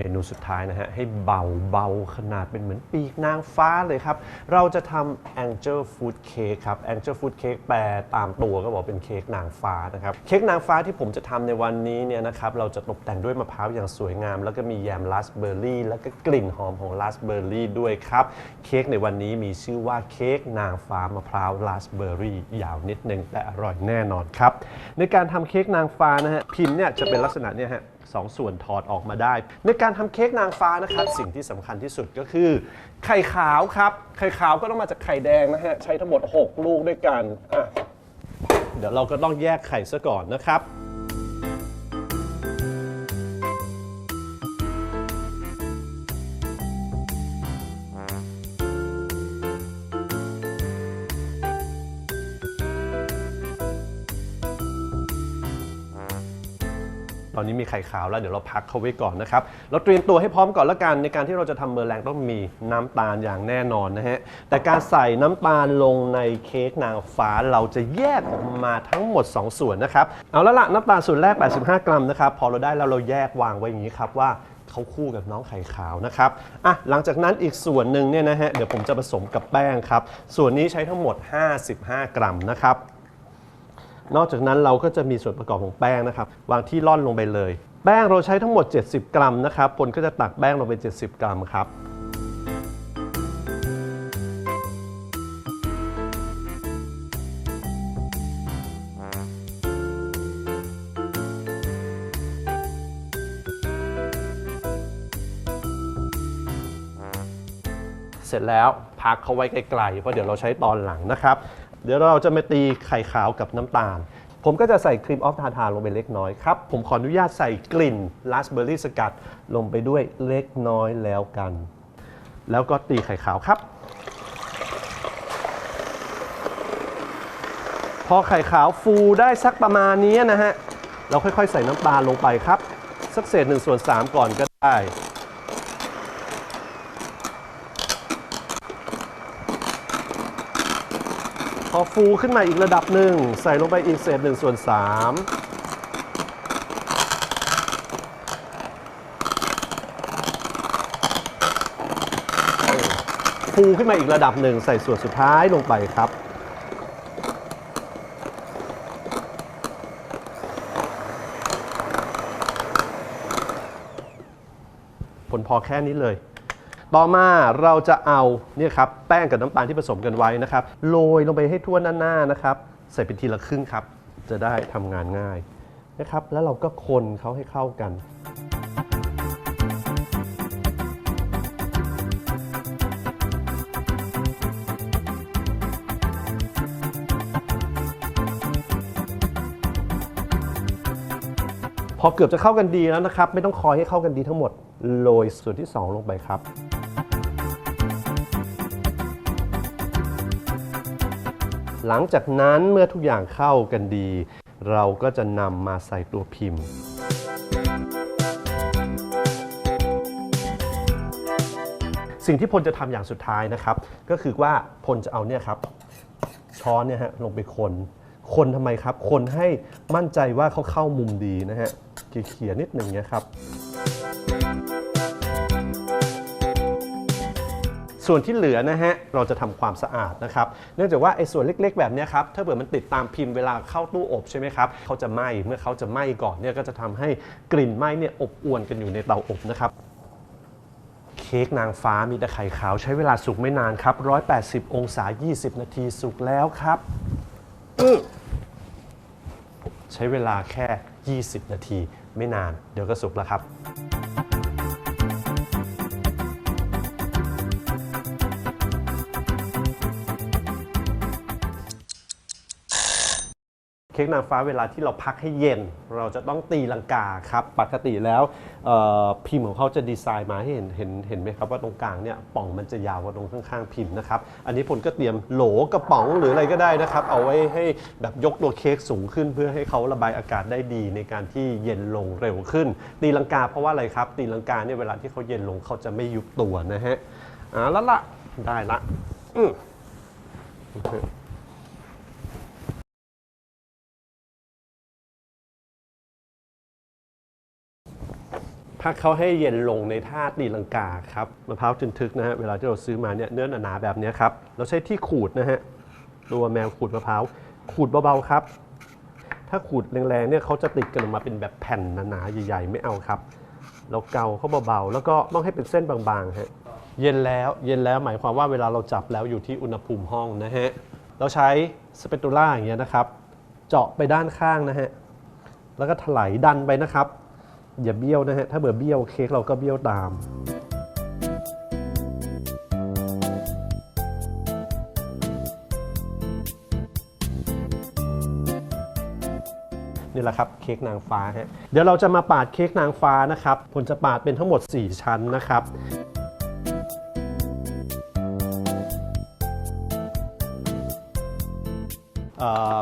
มนูสุดท้ายนะฮะ ให้เบาเบาขนาดเป็นเหมือนปีกนางฟ้าเลยครับ เราจะทำ Angel Food Cake ครับ Angel Food Cake แปลตามตัวก็บอกเป็นเค้กนางฟ้านะครับ เค้กนางฟ้าที่ผมจะทำในวันนี้เนี่ยนะครับเราจะตกแต่งด้วยมะพร้าวอย่างสวยงาม แล้วก็มีแยมราสเบอร์รี่แล้วก็กลิ่นหอมของราสเบอร์รี่ด้วยครับ เค้กในวันนี้มีชื่อว่าเค้กนางฟ้ามะพร้าวราสเบอร์รี่ยาวนิดนึงแต่อร่อยแน่นอนครับในการทำเค้กนางฟ้านะฮะพิมพ์เนี่ยจะเป็นลักษณะเนี่ยฮะ สองส่วนถอดออกมาได้ ในการทำเค้กนางฟ้านะครับ สิ่งที่สำคัญที่สุดก็คือ ไข่ขาวครับ ไข่ขาวก็ต้องมาจากไข่แดงนะฮะ ใช้ทั้งหมด 6 ลูกด้วยกันอะเดี๋ยวเราก็ต้องแยกไข่ซะก่อนนะครับ อนนี้มีไข่ขาวแล้วเดี๋ยวเราพักเขาไว้ก่อนนะครับ เราเตรียมตัวให้พร้อมก่อนละกันในการที่เราจะทำเมอร์แรงต้องมีน้ำตาลอย่างแน่นอนนะฮะ แต่การใส่น้ำตาลลงในเค้กนางฟ้าเราจะแยกออกมาทั้งหมด 2 ส่วนนะครับ เอาละละน้ำตาลส่วนแรก 85 กรัมนะครับพอเราได้แล้วเราแยกวางไว้อย่างนี้ครับว่าเขาคู่กับน้องไข่ขาวนะครับอะหลังจากนั้นอีกส่วนหนึ่งเนี่ยนะฮะเดี๋ยวผมจะผสมกับแป้งครับ ส่วนนี้ใช้ทั้งหมด 55 กรัมนะครับ นอกจากนั้นเราก็จะมีส่วนประกอบของแป้งนะครับวางที่ร่อนลงไปเลย แป้งเราใช้ทั้งหมด 70 กรัมนะครับพลก็จะตักแป้งลงไป 70 กรัมครับเสร็จแล้วพักเขาไว้ไกลๆเพราะเดี๋ยวเราใช้ตอนหลังนะครับ เดี๋ยวเราจะมาตีไข่ขาวกับน้ำตาล ผมก็จะใส่ครีมออฟทาทาลงไปเล็กน้อยครับ ผมขออนุญาตใส่กลิ่นราสเบอร์รี่สกัดลงไปด้วยเล็กน้อยแล้วกัน แล้วก็ตีไข่ขาวครับ พอไข่ขาวฟูได้สักประมาณนี้นะฮะ เราค่อยๆ ใส่น้ำตาลลงไปครับ สักเศษ1ส่วน3ก่อนก็ได้ พอฟูขึ้นมาอีกระดับหนึ่ง ใส่ลงไปอีกเศษ1ส่วน3ฟูขึ้นมาอีกระดับหนึ่ง ใส่ส่วนสุดท้ายลงไปครับ ผลพอแค่นี้เลย ต่อมาเราจะเอาเนี่ยครับแป้งกับน้ำตาลที่ผสมกันไว้นะครับโรยลงไปให้ทั่วหน้าๆนะครับ ใส่เป็นทีละครึ่งครับ จะได้ทำงานง่ายนะครับ แล้วเราก็คนเขาให้เข้ากันพอเกือบจะเข้ากันดีแล้วนะครับ ไม่ต้องคอยให้เข้ากันดีทั้งหมด โรยส่วนที่ 2 ลงไปครับ หลังจากนั้นเมื่อทุกอย่างเข้ากันดี เราก็จะนำมาใส่ตัวพิมพ์ สิ่งที่พลจะทำอย่างสุดท้ายนะครับ ก็คือว่าพลจะเอาเนี่ยครับช้อนเนี่ยฮะลงไปคนคนทำไมครับ คนให้มั่นใจว่าเขาเข้ามุมดีนะฮะเขี่ยๆนิดหนึ่งเนี่ยครับ ส่วนที่เหลือนะฮะเราจะทำความสะอาดนะครับ เนื่องจากว่าไอ้ส่วนเล็ก ๆ แบบนี้ครับถ้าเกิดมันติดตามพิมพ์เวลาเข้าตู้อบใช่ไหมครับเขาจะไหม้เมื่อเขาจะไหม้ก่อนเนี่ยก็จะทำให้กลิ่นไหม้เนี่ยอบอวนกันอยู่ในเตาอบนะครับเค้กนางฟ้ามีแต่ไข่ขาวใช้เวลาสุกไม่นานครับ 180 องศา 20 นาทีสุกแล้วครับ ใช้เวลาแค่ 20 นาทีไม่นาน เดี๋ยวก็สุกแล้วครับ ค้กนางฟ้าเวลาที่เราพักให้เย็น เราจะต้องตีลังกาครับ ปกติแล้วพิมพ์ของเขาจะดีไซน์มาให้เห็นเห็นเห็นไหมครับว่าตรงกลางเนี่ยป่องมันจะยาวกว่าตรงข้างๆพิมพ์นะครับ อันนี้ผลก็เตรียมโหลกระป๋องหรืออะไรก็ได้นะครับ เอาไว้ให้แบบยกตัวเค้กสูงขึ้น เพื่อให้เขาระบายอากาศได้ดีในการที่เย็นลงเร็วขึ้น ตีลังกาเพราะว่าอะไรครับ ตีลังกาเนี่ยเวลาที่เขาเย็นลงเขาจะไม่ยุบตัวนะฮะอ่าแล้วละได้ละอืม พพักเขาให้เย็นลงในท่าตีลังกาครับมะพร้าวทึนทึกนะฮะเวลาที่เราซื้อมาเนี่ยเนื้อหนาๆแบบนี้ครับเราใช้ที่ขูดนะฮะตัวแมวขูดมะพร้าวขูดเบาๆครับ ถ้าขูดแรงๆเนี่ยเขาจะติดกันออกมาเป็นแบบแผ่นหนาๆใหญ่ๆ ไม่เอาครับ เราเกาเขาเบาๆแล้วก็ต้องให้เป็นเส้นบางๆฮะเย็นแล้วเย็นแล้วหมายความว่าเวลาเราจับแล้วอยู่ที่อุณหภูมิห้องนะฮะเราใช้สเปตูล่าอย่างเงี้ยนะครับ เจาะไปด้านข้างนะฮะแล้วก็ถลายดันไปนะครับ อย่าเบี้ยวนะฮะ ถ้าเบื่อเบี้ยวเค้กเราก็เบี้ยวตาม นี่แหละครับเค้กนางฟ้าฮะ เดี๋ยวเราจะมาปาดเค้กนางฟ้านะครับ ผมจะปาดเป็นทั้งหมด 4 ชั้นนะครับ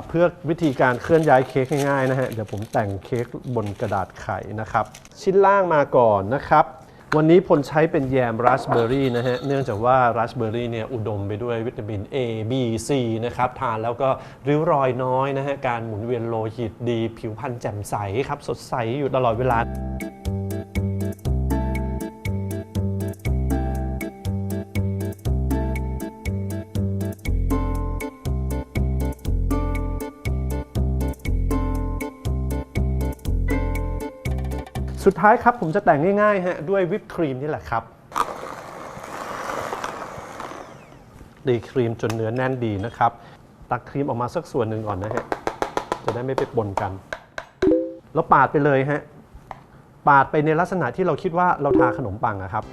เพื่อวิธีการเคลื่อนย้ายเค้กง่ายๆนะฮะ เดี๋ยวผมแต่งเค้กบนกระดาษไขนะครับ ชิ้นล่างมาก่อนนะครับ วันนี้พลใช้เป็นแยมราสเบอร์รี่นะฮะ เนื่องจากว่าราสเบอร์รี่เนี่ยอุดมไปด้วยวิตามิน A B C นะครับ ทานแล้วก็ริ้วรอยน้อยนะฮะ การหมุนเวียนโลหิตดี ผิวพรรณแจ่มใสครับ สดใสอยู่ตลอดเวลา สุดท้ายครับผมจะแต่งง่ายๆฮะด้วยวิปครีมนี่แหละครับตีครีมจนเนื้อแน่นดีนะครับ ตักครีมออกมาสักส่วนหนึ่งก่อนนะฮะ จะได้ไม่ไปปนกัน แล้วปาดไปเลยฮะ ปาดไปในลักษณะที่เราคิดว่าเราทาขนมปังอะครับ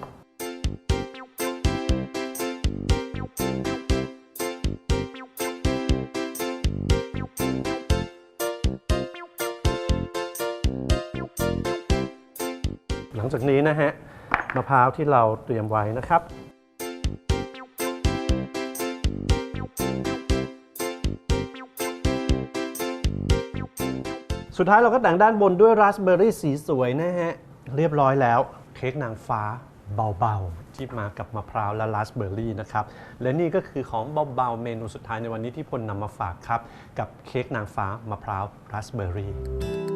จากนี้นะฮะมะพร้าวที่เราเตรียมไว้นะครับ สุดท้ายเราก็แต่งด้านบนด้วยราสเบอร์รี่สีสวยนะฮะ เรียบร้อยแล้ว เค้กนางฟ้าเบาๆ ที่มากับมะพร้าวและราสเบอร์รี่นะครับ และนี่ก็คือของเบาๆ เมนูสุดท้ายในวันนี้ที่พลนำมาฝากครับ กับเค้กนางฟ้ามะพร้าวราสเบอร์รี่